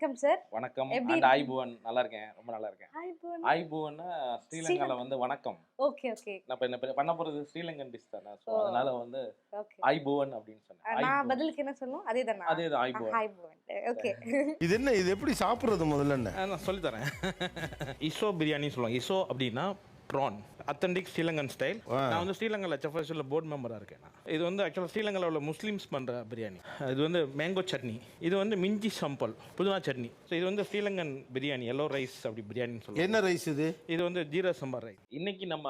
வணக்கம் சார் வணக்கம். அண்ட் இருக்கீங்க? ஐபுவன் நல்லா இருக்கேன் ரொம்ப நல்லா இருக்கேன் ஹாய் போன் ஐபுவன்னா ஸ்ரீலங்கால வந்து வணக்கம். Okay okay. நான் இப்ப என்ன பண்ண- போறது ஸ்ரீலங்கன் டிஷ் தானே. So oh. அதனால வந்து ஓகே. ஐபுவன் அப்படின்னு சொன்னேன். நான். பதிலுக்கு என்ன சொல்லணும் அதே தானா அதே தான் ஐபுவன். Hi phone okay. இது என்ன இது எப்படி சாப்பிடுறது முதல்ல என்ன? நான் சொல்லித்தரேன் இசோ பிரியாணி சொல்லுவாங்க. இசோ அப்படின்னா ப்ரான் அத்தன்டிக் ஸ்ரீலங்கன் ஸ்டைல் நான் வந்து ஸ்ரீலங்காவில் செஃபர்ஸில் போர்டு மெம்பராக இருக்கேன் நான். இது வந்து ஆக்சுவலாக ஸ்ரீலங்காவில் உள்ள முஸ்லீம்ஸ் பண்ணுற பிரியாணி. இது வந்து மேங்கோ சட்னி இது வந்து மிஞ்சி சம்பல் புதினா சட்னி ஸோ இது வந்து ஸ்ரீலங்கன் பிரியாணி எல்லோ ரைஸ் அப்படி பிரியாணின்னு சொல்லுவாங்க. என்ன ரைஸ் இது? இது வந்து ஜீரா சம்பார் ரைஸ் இன்னைக்கு நம்ம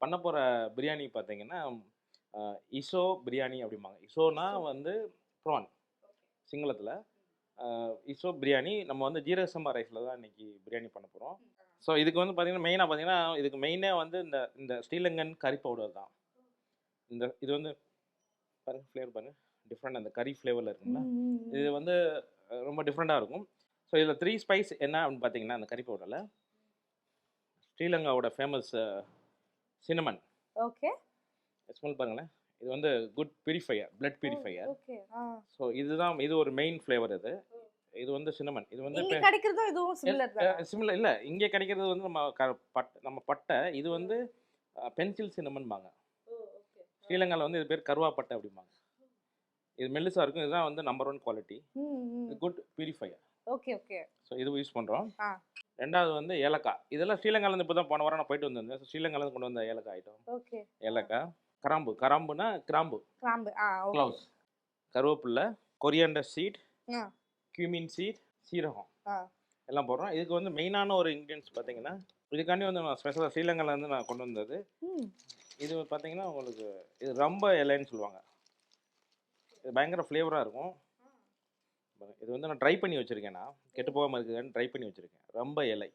பண்ண போகிற பிரியாணி பார்த்தீங்கன்னா இசோ பிரியாணி அப்படிம்பாங்க. இசோனா வந்து ப்ரான் சிங்களத்தில். இசோ பிரியாணி. நம்ம வந்து ஜீரக சம்பா ரைஸில் தான் இன்னைக்கு பிரியாணி பண்ண போகிறோம் ஸோ இதுக்கு வந்து பார்த்தீங்கன்னா மெயினாக பார்த்தீங்கன்னா இதுக்கு மெயினே வந்து இந்த இந்த ஸ்ரீலங்கன் கறி பவுடர் தான். இந்த இது வந்து பாருங்க ஃப்ளேவர் பாருங்க. டிஃப்ரெண்ட் அந்த கறி ஃப்ளேவரில் இருக்குங்களா இது வந்து ரொம்ப டிஃப்ரெண்ட்டாக இருக்கும். ஸோ இதில் த்ரீ ஸ்பைஸ் என்ன அப்படின்னு பார்த்தீங்கன்னா அந்த கறி பவுடரில் ஸ்ரீலங்காவோட ஃபேமஸ் சினமன் ஓகே. ஸ்மெல் பாருங்களேன். இது வந்து good purifier blood purifier so இதுதான் இது ஒரு மெயின் ஃப்ளேவர் இது. இது வந்து சினமன் இது வந்து இங்க கிடைக்கிறதும் இதுவும் சிமிலர் தான்? சிமிலர் இல்லை. இங்கே கிடைக்கிறது வந்து நம்ம பட் நம்ம பட்டை இது வந்து பென்சில் சினமன்பாங்க ஸ்ரீலங்காவில் வந்து இது பேர் கருவாப்பட்டை அப்படிம்பாங்க. இது மெல்லிசா இருக்கும். இதுதான் வந்து number one quality good purifier okay okay. So இது யூஸ் பண்ணுறோம். ரெண்டாவது வந்து ஏலக்காய். இதெல்லாம் ஸ்ரீலங்காலேருந்து இப்போ தான் போன வாரம் நான் போயிட்டு வந்திருந்தேன். ஸ்ரீலங்காலேருந்து கொண்டு வந்த ஏலக்காய் ஐட்டம் ஓகே. ஏலக்காய். கிராம்பு. கிராம்புனா கிராம்பு. கிராம்பு. க்ளவுஸ் கருவேப்பில்லை. கொரியாண்டர் சீட் கியூமின் சீட் சீரகம். எல்லாம் போடுறோம். இதுக்கு வந்து மெயினான ஒரு இன்க்ரீடியன்ஸ் பார்த்தீங்கன்னா இதுக்காண்டி வந்து நான் ஸ்பெஷலாக ஸ்ரீலங்காலேருந்து நான் கொண்டு வந்தது. இது பார்த்தீங்கன்னா உங்களுக்கு இது ரொம்ப இலைன்னு சொல்லுவாங்க. இது பயங்கர ஃப்ளேவராக இருக்கும். இது வந்து நான் ட்ரை பண்ணி வச்சுருக்கேன் நான். கெட்டு போகாமல் இருக்குதுன்னு ட்ரை பண்ணி வச்சுருக்கேன். ரொம்ப இலை.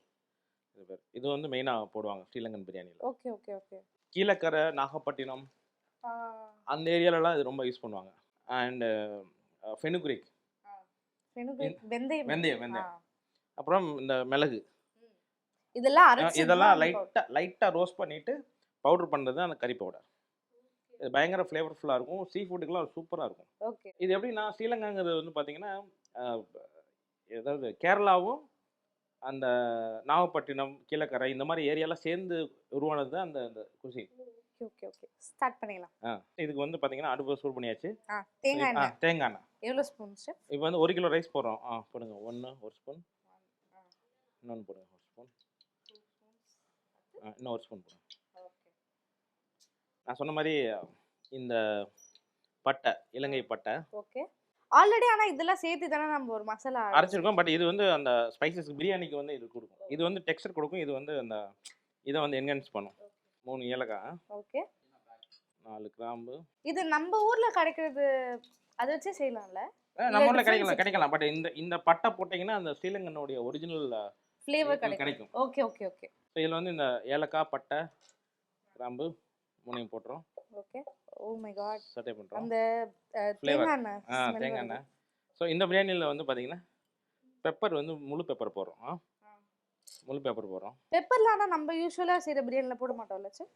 இது பேர். இது வந்து மெயினாக போடுவாங்க ஸ்ரீலங்கன் பிரியாணியில். Okay okay okay. Kilakarai Nagapattinam அந்த ஏரியாலலாம் இது ரொம்ப யூஸ் பண்ணுவாங்க. அண்டு ஃபெனுக்ரிக் வெந்தயம் வெந்தயம். வெந்தயம். அப்புறம் இந்த மிளகு. இதெல்லாம் அரைச்சு இதெல்லாம் லைட்டாக லைட்டாக ரோஸ்ட் பண்ணிவிட்டு பவுடர் பண்ணுறது அந்த கறி பவுடர். இது பயங்கர ஃப்ளேவர்ஃபுல்லாக இருக்கும். சீ ஃபுட்டுக்கெலாம் சூப்பராக இருக்கும். ஓகே. இது எப்படின்னா ஸ்ரீலங்காங்கிறது வந்து பார்த்தீங்கன்னா ஏதாவது கேரளாவும் அந்த நாகப்பட்டினம் கீழக்கரை இந்த மாதிரி ஏரியாலாம் சேர்ந்து உருவானது தான் அந்த அந்த குசி ஓகே ஓகே ஓகே. ஸ்டார்ட் பண்ணிடலாம். ஆ இதுக்கு வந்து பார்த்தீங்கன்னா அடுப்பு சூடு பண்ணியாச்சு. ஆ தேங்காய் எண்ணெய். தேங்காய் எண்ணெய். எவ்வளோ ஸ்பூன் சார் இப்போ வந்து ஒரு கிலோ ரைஸ் போடுறோம். ஆ போடுங்க. ஒன்று ஒரு ஸ்பூன் இன்னொன்று போடுங்க ஒரு ஸ்பூன் இன்னும் ஒரு ஸ்பூன் போடுங்க. நான் சொன்ன மாதிரி இந்த பட்டை இலங்கை பட்டை. ஓகே. ஆல்ரெடி ஆனா இதெல்லாம் சேர்த்து தானே நம்ம ஒரு மசாலா அரைச்சிருக்கோம். பட் இது வந்து அந்த ஸ்பைசஸ் பிரியாணிக்கு வந்து இது கொடுக்கும். இது வந்து டெக்ஸ்டர் கொடுக்கும். இது வந்து அந்த இதை வந்து என்ஹான்ஸ் பண்ணும். மூணு ஏலக்காய். ஓகே. நாலு கிராம்பு. இது நம்ம ஊர்ல கிடைக்கிறது அதை வச்சே செய்யலாம்ல? நம்ம ஊரில் கிடைக்கலாம். கிடைக்கலாம். பட் இந்த இந்த பட்டை போட்டிங்கன்னா அந்த ஸ்ரீலங்கனுடைய ஒரிஜினல் ஃப்ளேவர் கிடைக்கும். Okay okay okay. ஸோ இதில் வந்து இந்த ஏலக்காய் பட்டை கிராம்பு மூணையும் போட்டுரும் ஓகே. ஓ மை காட் சட்டை பண்ணுறோம் அந்த. தேங்காய் ஆ தேங்காய் ஸோ இந்த பிரியாணியில் வந்து பார்த்தீங்கன்னா பெப்பர் வந்து முழு பெப்பர் போடுறோம். ஆ முழு பெப்பர் போடுறோம். பெப்பர்லாம் ஆனா நம்ம யூஸ்வலா செய்யற பிரியாணில போட மாட்டோம்ல சார்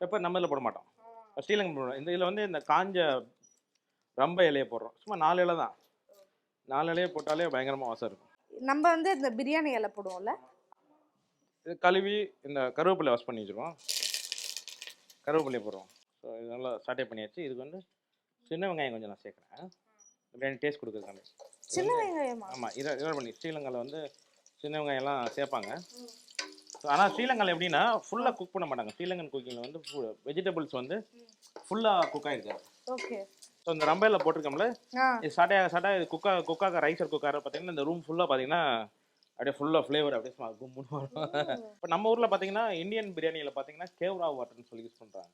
பெப்பர் நம்ம இதில் போட மாட்டோம். ஸ்ரீலங்கா போடுறோம் இந்த இதில் வந்து இந்த காஞ்ச ரம்ப இலையை போடுறோம். சும்மா நாலு இலை தான். நாலு இலையை போட்டாலே பயங்கரமாக வாசம் இருக்கும். நம்ம வந்து இந்த பிரியாணி இலை போடுவோம்ல. இது கழுவி இந்த கருவேப்பிலை வாஷ் பண்ணி வச்சுருவோம். கருவேப்பிலையை போடுறோம் ஸோ இது நல்லா சாட்டே பண்ணியாச்சு. இதுக்கு வந்து சின்ன வெங்காயம் கொஞ்சம் நான் சேர்க்குறேன். பிரியாணி டேஸ்ட் கொடுக்குறதுக்காண்டி. சின்ன வெங்காயமா? ஆமாம் இதை இதை பண்ணி ஸ்ரீலங்காவில் வந்து சின்ன வெங்காயம்லாம் சேர்ப்பாங்க. ஸோ ஆனால் ஸ்ரீலங்காவில் எப்படின்னா ஃபுல்லாக குக் பண்ண மாட்டாங்க. ஸ்ரீலங்கன் குக்கிங்கில் வந்து வெஜிடபிள்ஸ் வந்து ஃபுல்லாக குக் ஆகிருக்காது ஓகே ஸோ இந்த ரம்பையில் போட்டிருக்கோம்ல இது சாட்டையாக சாட்டா இது குக்கா குக்காக ரைஸர் குக்கார பார்த்தீங்கன்னா இந்த ரூம் ஃபுல்லாக பார்த்தீங்கன்னா அப்படியே ஃபுல்லாக ஃப்ளேவர் அப்படியே கும்முன்னு வரும். இப்போ நம்ம ஊரில் பார்த்தீங்கன்னா இந்தியன் பிரியாணியில் பார்த்தீங்கன்னா கேவ்ரா வாட்டர்னு சொல்லி யூஸ் பண்ணுறாங்க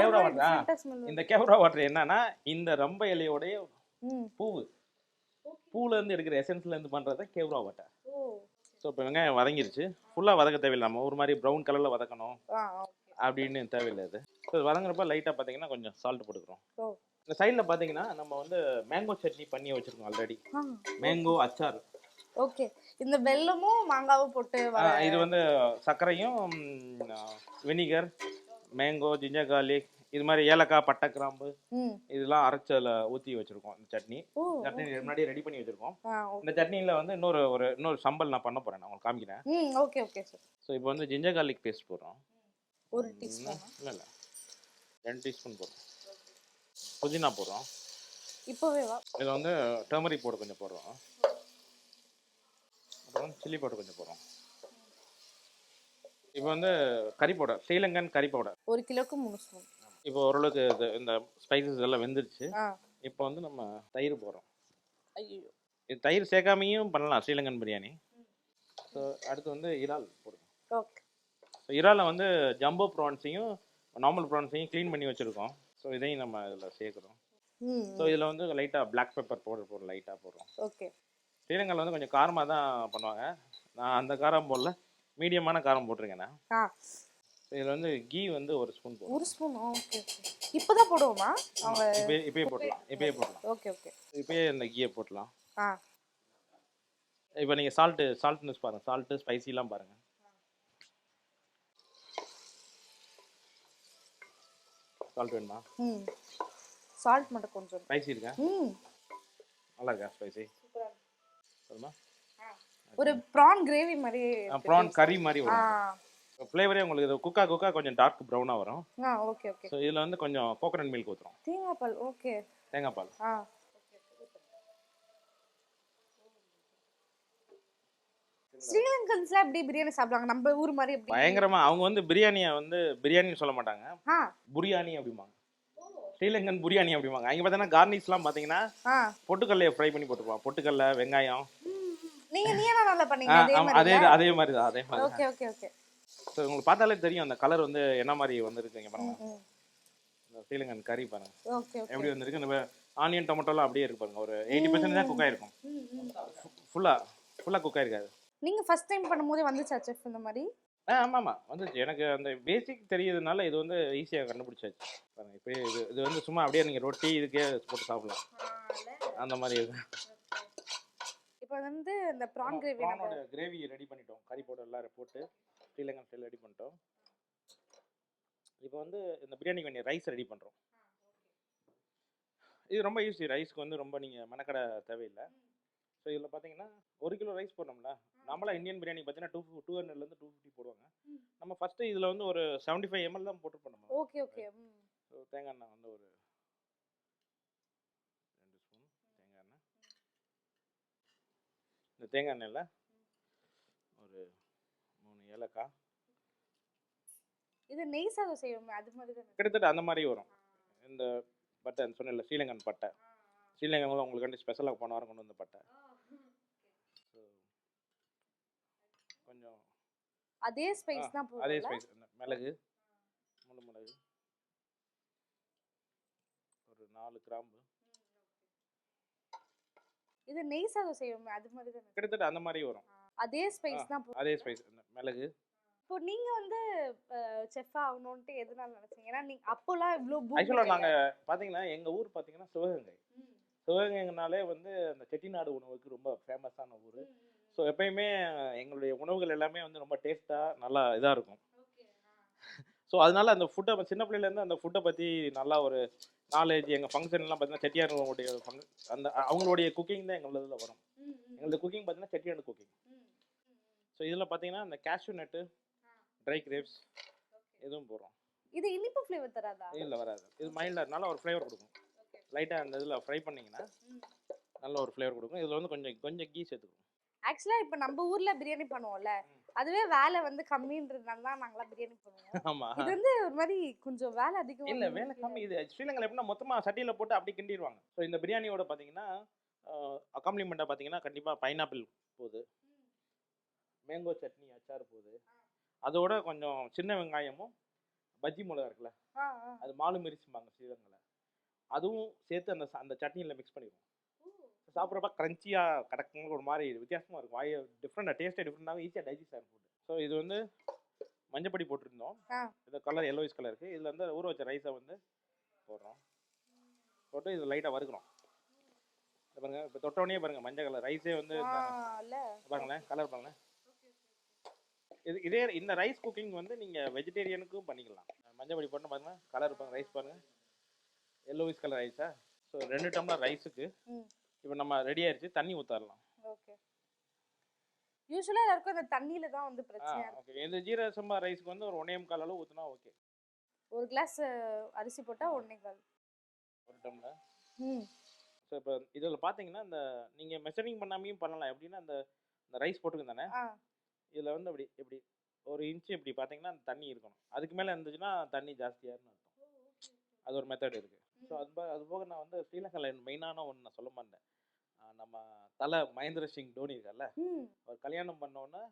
கேவரா வாட்டர், இந்த கேவ்ரா வாட்டர் என்னன்னா இந்த ரம்ப இலையோடைய பூவு. பூலேருந்து எடுக்கிற எசன்ஸ்லேருந்து பண்ணுறது கேவ்ரா வாட்டர் ஓ. ஸோ இப்போ வெங்காயம் வதங்கிருச்சு. ஃபுல்லாக வதக்க தேவையில்லை. நம்ம ஒரு மாதிரி ப்ரௌன் கலரில் வதக்கணும் அப்படின்னு தேவையில்லை இது ஸோ வதங்குறப்ப லைட்டாக பார்த்தீங்கன்னா கொஞ்சம் சால்ட் போட்டுக்கிறோம். இந்த சைடில் பார்த்தீங்கன்னா நம்ம வந்து மேங்கோ சட்னி பண்ணி வச்சுருக்கோம் ஆல்ரெடி மேங்கோ அச்சார் ஓகே இந்த வெல்லமும் மாங்காவும் போட்டு இது வந்து சர்க்கரையும் வினிகர் மேங்கோ ஜிஞ்சர் garlic இது மாதிரி ஏலக்காய் பட்டை கிராம்பு இதெல்லாம் அரைச்சு அதில் ஊற்றி வச்சுருக்கோம் இந்த சட்னி. சட்னி முன்னாடியே ரெடி பண்ணி வச்சுருக்கோம். இந்த சட்னியில் வந்து இன்னொரு ஒரு இன்னொரு சம்பல் நான் பண்ண போகிறேன் நான் உங்களுக்கு காமிக்கிறேன். ஓகே ஓகே சார் ஸோ இப்போ வந்து ஜிஞ்சர் garlic பேஸ்ட் போடுறோம். ஒரு டீஸ்பூன் இல்லை இல்லை. ரெண்டு டீஸ்பூன் போடுறோம். புதினா போடுறோம். இப்போவே வா. இதில் வந்து டர்மரிக் பவுடர் கொஞ்சம் போடுறோம். அப்புறம் சில்லி பவுடர் கொஞ்சம் போடுறோம். இப்போ வந்து கறி பவுடர் ஸ்ரீலங்கன் கறி பவுடர் ஒரு கிலோக்கு மூணு ஸ்பூன். இப்போ ஓரளவுக்கு இது இந்த ஸ்பைசஸ் எல்லாம் வெந்துருச்சு. ஆ. இப்போ வந்து நம்ம தயிர் போடுறோம். ஐயோ இது தயிர் சேர்க்காமையும் பண்ணலாம் ஸ்ரீலங்கன் பிரியாணி. ஸோ அடுத்து வந்து இறால் போடுங்க ஓகே. ஸோ இறாலை வந்து ஜம்போ ப்ரான்ஸையும் நார்மல் ப்ரான்ஸையும் க்ளீன் பண்ணி வச்சுருக்கோம். ஸோ இதையும் நம்ம இதில் சேர்க்குறோம். ஸோ இதில் வந்து லைட்டாக பிளாக் பெப்பர் பவுடர் போடுறோம் லைட்டாக போடுறோம். ஓகே. ஸ்ரீலங்காவில் வந்து கொஞ்சம் காரமாக தான் பண்ணுவாங்க. நான் அந்த காரம் போடல. மீடியமான காரம் போட்டிருக்கேன் நான். இதில் வந்து கீ வந்து ஒரு ஸ்பூன் போடுறோம் ஒரு ஸ்பூன் ஓகே ஓகே. இப்போதான் போடுவோமா? அவங்க இப்போ இப்பயே போடலாம் இப்பயே போடலாம் ஓகே ஓகே. இப்பயே இந்த கீயை போடலாம் ஆ. இப்போ நீங்கள் சால்ட்டு சால்ட்னஸ் பாருங்கள் சால்ட்டு ஸ்பைசிலாம் பாருங்கள் சால்ட் வேணுமா? ம். சால்ட் மட்டும் கொஞ்சம். ஸ்பைசி இருக்கா? ம். நல்லா இருக்கா ஸ்பைசி சொல்லுமா ஒரு ப்ரான் கிரேவி மாதிரி ப்ரான் கறி மாதிரி ஆ. வரும் ஃப்ளேவரே உங்களுக்கு இது குக்கா குக்கா கொஞ்சம் டார்க் ப்ரௌனாக வரும். ஆ ஓகே ஓகே ஸோ இதில் வந்து கொஞ்சம் கோகனட் மில்க் ஊற்றுறோம் தேங்காய் பால் ஓகே தேங்காய் பால். ஆ. ஸ்ரீலங்கன்ஸ்ல எப்படி பிரியாணி சாப்பிடுவாங்க? நம்ம ஊர் மாதிரி எப்படி? பயங்கரமாக அவங்க வந்து பிரியாணியை வந்து பிரியாணின்னு சொல்ல மாட்டாங்க. புரியாணி அப்படிம்பாங்க. ஸ்ரீலங்கன் பிரியாணி அப்படிம்பாங்க. அங்கே பார்த்தீங்கன்னா கார்னிஷ்லாம் பார்த்தீங்கன்னா ஆ. பொட்டுக்கல்லையை ஃப்ரை பண்ணி போட்டுருப்பாங்க பொட்டுக்கல்ல வெங்காயம். நீங்க நீ என்ன நல்லா பண்ணீங்க? அதே ஆமா, அதே மாதிரி அதே மாதிரி தான் அதே மாதிரி ஓகே ஓகே ஓகே. ஸோ உங்களுக்கு பார்த்தாலே தெரியும் அந்த கலர் வந்து என்ன மாதிரி வந்திருக்குங்க பாருங்க. இந்த ஸ்ரீலங்கன் கறி பாருங்க. எப்படி வந்திருக்கு? இந்த ஆனியன் டொமேட்டோலாம் அப்படியே இருக்கு பாருங்க. ஒரு எயிட்டி பர்சன்ட் தான் குக் ஆயிருக்கும். ஃபுல்லாக ஃபுல்லாக குக் ஆயிருக்காது. நீங்க ஃபர்ஸ்ட் டைம் பண்ணும்போது வந்துச்சா செஃப் இந்த மாதிரி? ஆ ஆமாம் ஆமாம் வந்துச்சு. எனக்கு அந்த பேசிக் தெரியுதுனால இது வந்து ஈஸியாக கண்டுபிடிச்சாச்சு. பாருங்க இப்போ இது இது வந்து சும்மா அப்படியே நீங்கள் ரொட்டி இதுக்கே போட்டு சாப்பிடலாம். அந்த மாதிரி இது. இப்போ வந்து இந்த ப்ரான் கிரேவி கிரேவி ரெடி பண்ணிட்டோம். கறி பவுடர் எல்லாம் போட்டு. ஸ்ரீலங்கன் ஸ்டைல் ரெடி பண்ணிட்டோம். இப்போ வந்து இந்த பிரியாணிக்கு வேண்டிய ரைஸ் ரெடி பண்ணுறோம் இது ரொம்ப ஈஸி ரைஸ்க்கு வந்து ரொம்ப நீங்கள் மெனக்கடை தேவையில்லை. ஸோ இதில் பார்த்தீங்கன்னா ஒரு கிலோ ரைஸ் போடணும்ல? நம்மளா இந்தியன் பிரியாணி பார்த்தீங்கன்னா டூ டூ ஹண்ட்ரட்லேருந்து டூ ஃபிஃப்டி போடுவாங்க. நம்ம ஃபஸ்ட்டு இதில் வந்து ஒரு செவன்ட்டி ஃபைவ் எம்எல் தான் போட்டு நம்ம ஓகே ஓகே ஸோ தேங்காய் எண்ணெய் வந்து ஒரு ரெண்டு ஸ்பூன் தேங்காய் எண்ணெய். இந்த தேங்காய் எண்ணெயில் ஒரு ஏலக்காய் இது நெய் சாதம் செய்வோமே அது மாதிரி தான்? கிட்டத்தட்ட அந்த மாதிரி வரும். இந்த பட்டை சொன்னேன்ல ஸ்ரீலங்கன் பட்டை. ஸ்ரீலங்கனில் உங்களுக்கு வந்து ஸ்பெஷலாக போன வாரம் கொண்டு வந்த பட்டை. கொஞ்சம் அதே ஸ்பைஸ் தான் அதே ஸ்பைஸ் மிளகு முழு மிளகு ஒரு நாலு கிராம்பு. இது நெய் சாதம் செய்வோமே அது மாதிரி தான்? கிட்டத்தட்ட அந்த மாதிரி வரும். அதே ஸ்பைஸ் தான் அதே ஸ்பைஸ் மிளகு. இப்போ நீங்க வந்து செஃப் ஆகணும்ட்டு எதனால நினைச்சீங்க? ஏன்னா நீங்க அப்போலாம் boom ஆக்சுவலாக. நாங்கள் பார்த்தீங்கன்னா எங்கள் ஊர் பார்த்தீங்கன்னா சிவகங்கை. சிவகங்கைனாலே வந்து அந்த செட்டிநாடு உணவுக்கு ரொம்ப ஃபேமஸான ஊர். ஸோ எப்பயுமே எங்களுடைய உணவுகள் எல்லாமே வந்து ரொம்ப டேஸ்ட்டாக நல்லா இதாக இருக்கும். ஸோ அதனால அந்த ஃபுட்டை சின்ன பிள்ளையிலேருந்து அந்த ஃபுட்டை பற்றி நல்லா ஒரு நாலேஜ் எங்கள் ஃபங்க்ஷன்லாம் பார்த்தீங்கன்னா செட்டியாருடைய ஃபங் அந்த அவங்களுடைய குக்கிங் தான் எங்கள் இதில் வரும் எங்களது குக்கிங் பார்த்தீங்கன்னா செட்டியாடு குக்கிங் ஸோ இதில் பார்த்தீங்கன்னா இந்த கேஷ்யூ நட்டு ட்ரை கிரேப்ஸ் இதுவும் போடுறோம். இது இனிப்பு ஃப்ளேவர் தராதா? இல்லை வராது. இது மைல்டாக நல்ல ஒரு ஃப்ளேவர் கொடுக்கும். லைட்டாக அந்த இதில் ஃப்ரை பண்ணிங்கன்னா நல்ல ஒரு ஃப்ளேவர் கொடுக்கும். இதில் வந்து கொஞ்சம் கொஞ்சம் கீ சேர்த்துக்கும் ஆக்சுவலா இப்போ நம்ம ஊர்ல பிரியாணி பண்ணுவோம்ல. அதுவே வேலை வந்து கம்மின்றதுனால தான் நாங்களாம் பிரியாணி பண்ணுவோம். ஆமாம் இது வந்து ஒரு மாதிரி கொஞ்சம் வேலை அதிகம் இல்ல வேலை கம்மி. இது ஸ்ரீலங்கால எப்படின்னா மொத்தமா சட்டியில போட்டு அப்படி கிண்டிடுவாங்க. ஸோ இந்த பிரியாணியோட பாத்தீங்கன்னா அக்காம்ப்ளிமெண்ட்டாக பார்த்தீங்கன்னா கண்டிப்பா பைனாப்பிள் போகுது மேங்கோ சட்னி அச்சார் போகுது அதோட கொஞ்சம் சின்ன வெங்காயமும் பஜ்ஜி மிளகா இருக்குல்ல. அது மாலு மிரிச்சும்பாங்க ஸ்ரீலங்கால அதுவும் சேர்த்து அந்த அந்த சட்னியில் மிக்ஸ் பண்ணிடுவோம் சாப்பிட்றப்ப க்ரன்ச்சியாக கிடக்கும் ஒரு மாதிரி வித்தியாசமா இருக்கும். வாய் டிஃப்ரெண்டாக டேஸ்ட்டே டிஃப்ரெண்டாக ஈஸியாக டைஜஸ்ட் ஆகும் ஃபுட் ஸோ இது வந்து மஞ்சப்பொடி போட்டிருந்தோம். இது கலர் எல்லோயிஸ் கலர் இருக்குது இதில் வந்து ஊற வச்ச ரைஸை வந்து போடுறோம். போட்டு இது லைட்டாக வறுக்கிறோம் பாருங்க இப்போ தொட்டோடனே பாருங்க மஞ்சள் கலர் ரைஸே வந்து இந்த- பாருங்களேன் கலர் பாருங்களேன். இது இதே இந்த ரைஸ் குக்கிங் வந்து நீங்கள் வெஜிடேரியனுக்கும் பண்ணிக்கலாம். மஞ்சள் பொடி போட்டு பாருங்க கலர் பாருங்க. ரைஸ் பாருங்க எல்லோவிஸ் கலர் ரைஸா ஸோ ரெண்டு டம்ளர் ரைஸுக்கு. இப்போ நம்ம ரெடி ஆயிடுச்சு தண்ணி ஊற்றிடலாம் ஓகே யூஸ்வலா எல்லாருக்கும் அந்த தண்ணியில தான் வந்து இருக்கும் ஓகே இந்த ஜீரக சம்பா ரைஸ்க்கு வந்து ஒரு ஒன்னே முக்கால் அளவு ஊற்றினா ஓகே ஒரு கிளாஸ் அரிசி போட்டா ஒன்னே கால். ஒரு டம்ளர் ம். ஸோ இப்போ இதில் பார்த்தீங்கன்னா இந்த நீங்கள் மெஷரிங் பண்ணாமையும் பண்ணலாம். எப்படின்னா இந்த இந்த ரைஸ் போட்டுருக்கு தானே? இதில் வந்து அப்படி இப்படி ஒரு இன்ச்சு இப்படி பார்த்தீங்கன்னா தண்ணி இருக்கணும். அதுக்கு மேலே இருந்துச்சுன்னா தண்ணி ஜாஸ்தியாருன்னு அர்த்தம். அது ஒரு மெத்தட் இருக்குது ஸோ அது அது போக நான் வந்து ஸ்ரீலங்காவில் மெயினான ஒன்று நான் சொல்ல மாட்டேன். நம்ம தலை மகேந்திர சிங் தோனி இருக்கார்ல அவர் கல்யாணம் பண்ணோன்னே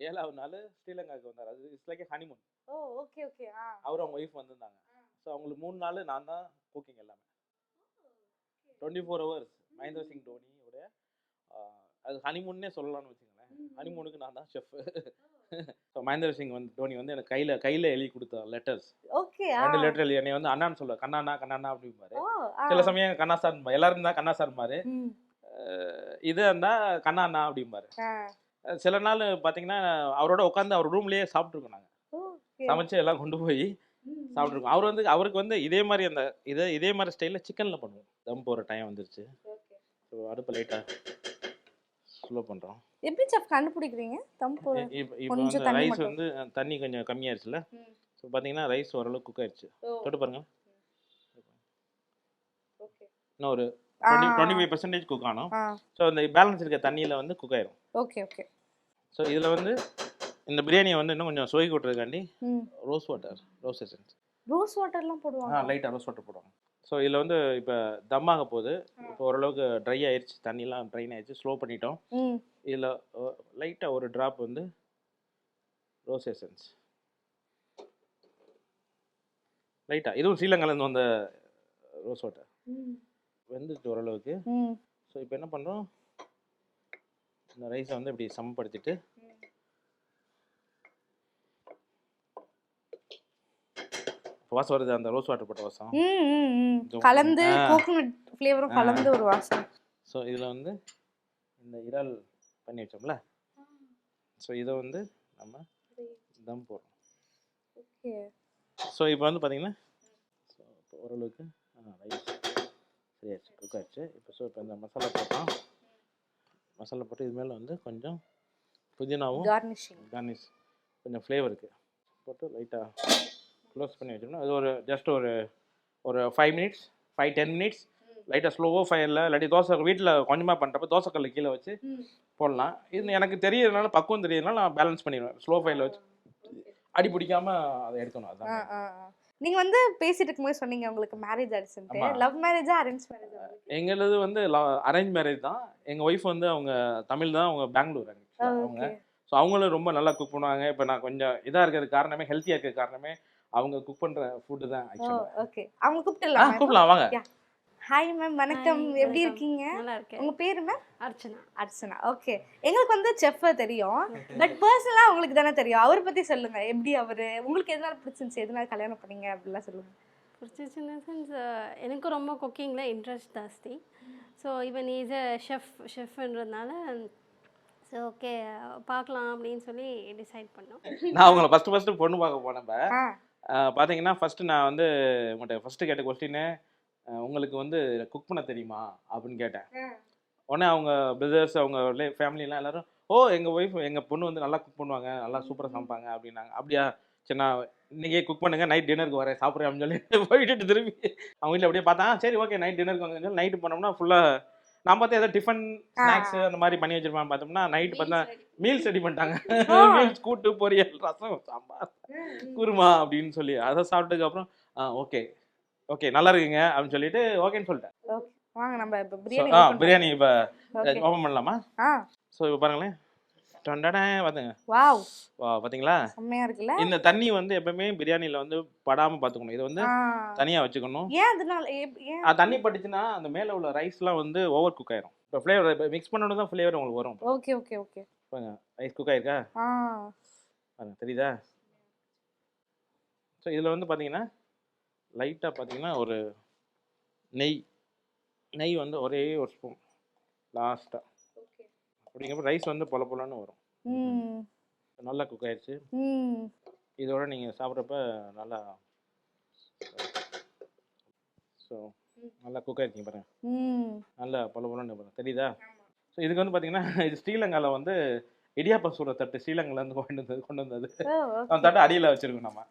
ஏழாவது நாள் ஸ்ரீலங்காவுக்கு வந்தார். அது it's like honeymoon oh okay okay அவர் அவங்க ஒய்ஃப் வந்திருந்தாங்க. ஸோ அவங்களுக்கு மூணு நாள் நான் தான் குக்கிங் எல்லாமே. Twenty four hours Mahendra Singh தோனியோட ஆஹ், அது ஹனிமூன்னே சொல்லலாம்னு வச்சுங்களேன் ஹனிமூனுக்கு நான் தான் ஷெஃப் ஸோ மகேந்திர சிங் வந்து தோனி வந்து எனக்கு கையில் கையில் எழுதி கொடுத்த லெட்டர்ஸ் ஓகே ரெண்டு லெட்டர் எழுதி என்னை வந்து அண்ணான்னு சொல்லுவார் கண்ணாண்ணா கண்ணாண்ணா அப்படிம்பாரு. சில சமயம் கண்ணா சார் எல்லாரும் தான் கண்ணா சார்மாரு இது இருந்தா கண்ணா அண்ணா அப்படிம்பாரு சில நாள் பார்த்தீங்கன்னா அவரோட உட்காந்து அவர் ரூம்லயே சாப்பிட்ருக்கோம் நாங்கள் சமைச்சு எல்லாம் கொண்டு போய் சாப்பிட்ருக்கோம் அவர் வந்து அவருக்கு வந்து இதே மாதிரி அந்த இதே இதே மாதிரி ஸ்டைலில் சிக்கனில் பண்ணுவோம். தம் போகிற டைம் வந்துருச்சு. ஸோ அடுப்பு லைட்டாக ஸ்லோ பண்ணுறோம் எப்படி செஃப் கண்டுபிடிக்கிறீங்க? தம் போ இப்போ இப்போ கொஞ்சம் ரைஸ். வந்து தண்ணி கொஞ்சம் கம்மியாயிருச்சுல. ஸோ பார்த்தீங்கன்னா ரைஸ் ஓரளவு குக் ஆயிடுச்சு தொட்டு பாருங்க. ஓகே. இன்னும் ஒரு டுவெண்ட்டி ஃபைவ் பர்சன்டேஜ் குக் ஆகணும் ஆ. ஸோ இந்த பேலன்ஸ் இருக்க தண்ணியில் வந்து குக் ஆயிரும். Okay okay. ஸோ இதில் வந்து இந்த பிரியாணியை வந்து இன்னும் கொஞ்சம் சுவை கூட்டுறதுக்காண்டி rose water rose essence rose வாட்டர்லாம் போடுவாங்க. லைட்டாக ரோஸ் வாட்டர் போடுவாங்க. ஸோ இதில் வந்து இப்போ தம்மாக போகுது. இப்போ ஓரளவுக்கு ட்ரை ஆயிடுச்சு தண்ணிலாம் ட்ரைன் ஆயிடுச்சு ஸ்லோ பண்ணிட்டோம். இதில் லைட்டாக ஒரு ட்ராப் வந்து ரோஸ் எசன்ஸ் லைட்டாக இதுவும் ஸ்ரீலங்காலேருந்து வந்த ரோஸ் வாட்டர் வெந்துச்சு ஓரளவுக்கு. ஸோ இப்போ என்ன பண்ணுறோம் இந்த ரைஸை வந்து இப்படி சமப்படுத்திட்டு வாசம் வருது அந்த ரோஸ் வாட்டர் போட்ட வாசம். கலந்து. கோகோனட் ஃப்ளேவரும். கலந்து ஒரு வாசம். ஸோ இதில் வந்து இந்த இறால் பண்ணி வச்சோம்ல? ஸோ இதை வந்து நம்ம தம் போடுறோம் ஓகே. ஸோ இப்போ வந்து பார்த்தீங்கன்னா ஸோ இப்போ ஓரளவுக்கு ரைஸ் சரியாச்சு குக் ஆயிடுச்சு இப்போ ஸோ இப்போ இந்த மசாலா போட்டோம். மசாலா போட்டு இது மேலே வந்து கொஞ்சம் புதினாவும் கார்னிஷிங் கார்னிஷ் கொஞ்சம் ஃப்ளேவருக்கு போட்டு லைட்டாக க்ளோஸ் பண்ணி வச்சிடணும் அது ஒரு ஜஸ்ட் ஒரு ஒரு five minutes five ten minutes லைட்டாக ஸ்லோவோ ஃபயரில் இல்லாட்டி தோசை வீட்டில் கொஞ்சமாக பண்ணுறப்ப தோசைக்கல்ல கீழே வச்சு போடலாம். இது எனக்கு தெரியறதுனால பக்குவம் தெரியறதுனால நான் பேலன்ஸ் பண்ணிடுவேன். ஸ்லோ ஃபயரில் வச்சு அடி பிடிக்காம அதை எடுக்கணும் அதான். நீங்க வந்து பேசிட்டு இருக்கும்போது சொன்னீங்க உங்களுக்கு மேரேஜ் ஆயிடுச்சுன்ட்டு. லவ் மேரேஜா அரேஞ்ச் மேரேஜா எங்களது வந்து அரேஞ்ச் மேரேஜ் தான். எங்கள் ஒய்ஃப் வந்து அவங்க தமிழ் தான் அவங்க பெங்களூர் அவங்க. ஸோ அவங்களும் ரொம்ப நல்லா குக் பண்ணுவாங்க. இப்போ நான் கொஞ்சம் இதாக இருக்கிறது காரணமே ஹெல்த்தியாக இருக்கிறது காரணமே அவங்க குக் பண்ணுற ஃபுட்டு தான் ஓகே அவங்க ஆ கூப்பிட்டுலாம் கூப்பிடலாம் வாங்க. ஹாய் மேம் வணக்கம். எப்படி. இருக்கீங்க? நல்லா இருக்கேன் உங்க பேரு மேம் அர்ச்சனா. அர்ச்சனா ஓகே எங்களுக்கு வந்து செஃப் தெரியும். பட் பர்சனலா உங்களுக்கு தானே தெரியும். அவரை பத்தி சொல்லுங்க. எப்படி அவரு? உங்களுக்கு எதனால பிடிச்சிருந்துச்சு? எதனால கல்யாணம் பண்ணீங்க? அப்படிலாம் சொல்லுங்க. பிடிச்சிச்சுன்னு சென்ஸ் எனக்கு ரொம்ப குக்கிங்கில் இன்ட்ரெஸ்ட் ஜாஸ்தி. ஸோ இவன் இஸ் அ ஷெஃப் ஷெஃப்ன்றதுனால ஸோ ஓகே பார்க்கலாம் அப்படின்னு சொல்லி டிசைட் பண்ணோம். நான் அவங்கள ஃபஸ்ட்டு ஃபஸ்ட்டு பொண்ணு பார்க்க போனப்ப பாத்தீங்கன்னா ஃபர்ஸ்ட் நான் வந்து உங்கள்கிட்ட ஃபர்ஸ்ட் கேட்ட கொஸ்டின் உங்களுக்கு வந்து குக் பண்ண தெரியுமா? அப்படின்னு கேட்டேன். உடனே அவங்க பிரதர்ஸ் அவங்க ஃபேமிலிலாம் எல்லாரும் ஓ எங்கள் ஒய்ஃப் எங்கள் பொண்ணு வந்து நல்லா குக் பண்ணுவாங்க நல்லா சூப்பராக சமைப்பாங்க அப்படின்னாங்க. அப்படியா சரி நான் இன்னைக்கே குக் பண்ணுங்க நைட் டின்னருக்கு வரேன் சாப்பிட்றேன் அப்படின்னு சொல்லி போயிட்டு திரும்பி அவங்க வீட்டில் அப்படியே பார்த்தா "ஆ, சரி ஓகே நைட் டின்னருக்கு வாங்கன்னு சொல்லி நைட்டு பண்ணோம்னா ஃபுல்லாக நான் பார்த்தா ஏதோ டிஃபன் ஸ்நாக்ஸ் அந்த மாதிரி பண்ணி வச்சிருப்பாங்க பார்த்தோம்னா நைட் பார்த்தா மீல்ஸ் ரெடி பண்ணிட்டாங்க. மீல்ஸ் கூட்டு பொரியல் ரசம் சாம்பார் குருமா அப்படின்னு சொல்லி. அதை சாப்பிட்டதுக்கு அப்புறம் ஓகே ஓகே நல்லா இருக்குங்க அப்படின்னு சொல்லிட்டு ஓகேன்னு சொல்லிட்டேன். வாங்க நம்ம பிரியாணி பிரியாணி இப்போ. ஓப்பன் பண்ணலாமா? ஸோ இப்போ பாருங்களேன். வாவ். வா பார்த்தீங்களா செம்மையா இருக்குல்ல? இந்த தண்ணி வந்து எப்பவுமே பிரியாணியில் வந்து படாமல் பார்த்துக்கணும் இதை வந்து ஆ. தனியாக வச்சுக்கணும். ஏன் அதனால? தண்ணி பட்டுச்சுன்னா அந்த மேலே உள்ள ரைஸ்லாம் வந்து ஓவர் குக் ஆயிரும். இப்போ ஃப்ளேவர் மிக்ஸ் பண்ணணும் தான் ஃப்ளேவர் உங்களுக்கு வரும். Okay okay okay. Rice cook ஆயிருக்கா? தெரியுதா? ஸோ இதில் வந்து பார்த்தீங்கன்னா லைட்டாக பார்த்தீங்கன்னா ஒரு நெய் நெய் வந்து ஒரே ஒரு ஸ்பூன் லாஸ்ட்டாக அப்படிங்கிறப்ப ரைஸ் வந்து பொல பொலன்னு வரும் நல்லா குக் ஆயிடுச்சு இதோட நீங்கள் சாப்பிட்றப்ப நல்லா ஸோ நல்லா குக் ஆயிருக்கீங்க பாருங்க. நல்லா பல பலன்னு பாருங்க தெரியுதா? ஸோ இதுக்கு வந்து பார்த்தீங்கன்னா இது ஸ்ரீலங்காவில் வந்து இடியாப்பம் சூட தட்டு ஸ்ரீலங்காலேருந்து கொண்டு வந்தது கொண்டு வந்தது. அந்த தட்டு அடியில் வச்சிருக்கோம் நம்ம.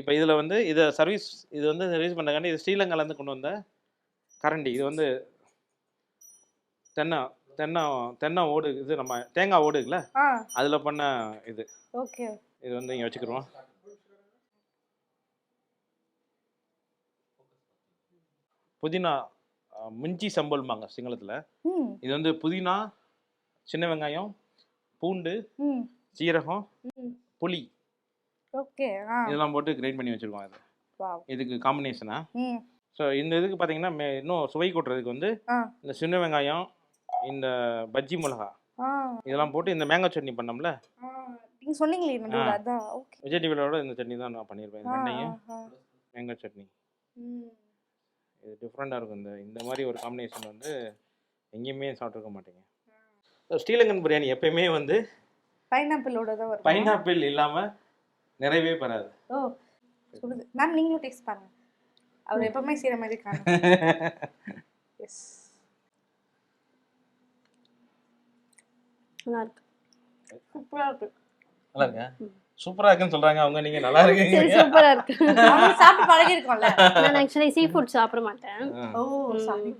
இப்போ இதில் வந்து இதை சர்வீஸ் இது வந்து சர்வீஸ் பண்ணக்காண்டி இது ஸ்ரீலங்காலேருந்து கொண்டு வந்த கரண்டி. இது வந்து தென்னை தென்னை தென்னை ஓடு இது நம்ம தேங்காய் ஓடு இருக்குல்ல அதில் பண்ண இது. ஓகே. இது வந்து இங்கே வச்சுக்கிருவோம் புதினா முஞ்சி சம்பல்மாங்க சிங்களத்தில். இது வந்து புதினா சின்ன வெங்காயம் பூண்டு சீரகம் புளி. ஓகே இதெல்லாம் போட்டு கிரைண்ட் பண்ணி வச்சுருக்கோம் இது இதுக்கு காம்பினேஷனா ஸோ இந்த இதுக்கு பார்த்தீங்கன்னா இன்னும் சுவை கூட்டுறதுக்கு வந்து இந்த சின்ன வெங்காயம் இந்த பஜ்ஜி மிளகா. இதெல்லாம் போட்டு இந்த மேங்காய் சட்னி பண்ணோம்ல? நீங்க சொன்னீங்களே நடுவில். அதான் ஓகே. விஜய் டிவிலோட இந்த சட்னி தான் நான் வெண்டையும் ஆ மேங்காய் சட்னி. இது டிஃப்ரெண்ட்டாக இருக்கும் இந்த இந்த மாதிரி ஒரு காம்பினேஷன் வந்து எங்கேயுமே சாப்பிட்ருக்க மாட்டீங்க. ஸ்ரீலங்கன் பிரியாணி எப்பயுமே வந்து பைனாப்பிளோட தான் வரும்? பைனாப்பிள் இல்லாமல் நிறையவே பெறாது ஓ சொல்லுது. மேம் நீங்களும் டேஸ்ட் பாருங்க. அவர் எப்பவுமே செய்யற மாதிரி காணும். எஸ் நல்லா இருக்கு. சூப்பரா இருக்கு. நல்லா இருக்கா? சூப்பராக இருக்குன்னு சொல்கிறாங்க அவங்க நீங்கள் நல்லா இருக்கீங்க. சூப்பராக இருக்கு. அவங்க சாப்பிட்டு பழகி இருக்கோம்ல நான் ஆக்சுவலி சீ ஃபுட் சாப்பிட மாட்டேன். ஓ sorry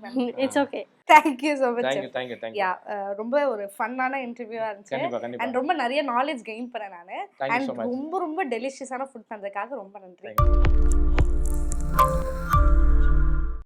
it's okay thank you so much thank you thank you thank you yeah ரொம்ப ஒரு ஃபன்னான இன்டர்வியூவா இருந்துச்சு. அண்ட் ரொம்ப நிறைய நாலேஜ் கெயின் பண்ணேன் நான். அண்ட் ரொம்ப ரொம்ப டெலிஷியஸான ஃபுட் தந்ததுக்காக ரொம்ப நன்றி.